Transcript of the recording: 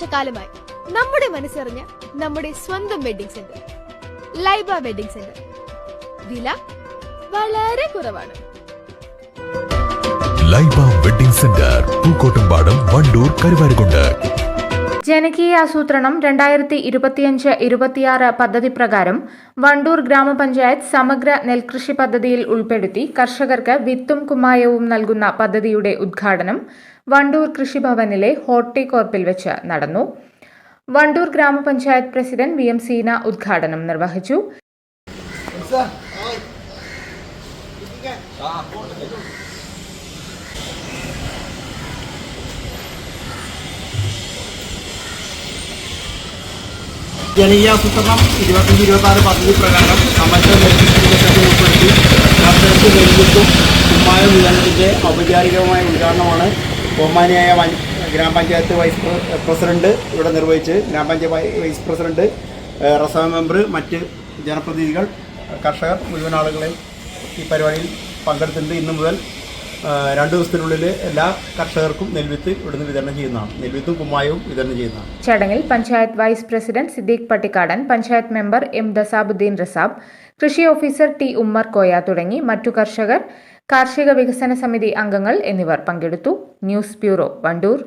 വർഷക്കാലമായി നമ്മുടെ മനസ്സറിഞ്ഞ നമ്മുടെ സ്വന്തം wedding centre Laiba wedding centre. വില വളരെ കുറവാണ്. Laiba wedding centre Pookkottumpadam Wandoor Karuvarakundu. ജനകീയ ആസൂത്രണം രണ്ടായിരത്തി ഇരുപത്തിയഞ്ച് ഇരുപത്തിയാറ് പദ്ധതി പ്രകാരം വണ്ടൂർ ഗ്രാമപഞ്ചായത്ത് സമഗ്ര നെൽകൃഷി പദ്ധതിയിൽ ഉൾപ്പെടുത്തി കർഷകർക്ക് വിത്തും കുമ്മായവും നൽകുന്ന പദ്ധതിയുടെ ഉദ്ഘാടനം വണ്ടൂർ കൃഷിഭവനിലെ ഹോർട്ടികോർപ്പിൽ വെച്ച് നടന്നു. വണ്ടൂർ ഗ്രാമപഞ്ചായത്ത് പ്രസിഡന്റ് വി എം സീന ഉദ്ഘാടനം നിർവഹിച്ചു. ജനകീയാസൂത്രണം ഇരുപത്തഞ്ച് ഇരുപത്തി ആറ് പദ്ധതി പ്രകാരം സമഗ്ര ഉൾപ്പെടുത്തി കർഷകർക്ക് നെൽവിത്തും കുമ്മായ വിതരണത്തിന്റെ ഔപചാരികമായ ഉദ്ഘാടനമാണ് ബഹുമാനിയായ ഗ്രാമപഞ്ചായത്ത് വൈസ് പ്രസിഡന്റ് ഇവിടെ നിർവഹിച്ച് ഗ്രാമപഞ്ചായത്ത് വൈസ് പ്രസിഡന്റ് റസവ മെമ്പർ മറ്റ് ജനപ്രതിനിധികൾ കർഷകർ മുഴുവൻ ആളുകളെയും ഈ പരിപാടിയിൽ പങ്കെടുത്തിട്ടുണ്ട്. ഇന്നു മുതൽ രണ്ട് ദിവസത്തിനുള്ളിൽ എല്ലാ കർഷകർക്കും നെൽവിത്ത് ഇവിടുന്ന് വിതരണം ചെയ്യുന്നതാണ്. നെൽവിത്തും കുമ്മായവും വിതരണം ചെയ്യുന്നതാണ്. ചടങ്ങിൽ panchayat vice president Siddique Pattikkadan panchayat member M ദസാബുദ്ദീൻ റസാബ് കൃഷി ഓഫീസർ ടി ഉമ്മർ കോയ തുടങ്ങി മറ്റു കർഷകർ കാർഷിക വികസന സമിതി അംഗങ്ങൾ എന്നിവർ പങ്കെടുത്തു. News bureau Wandoor.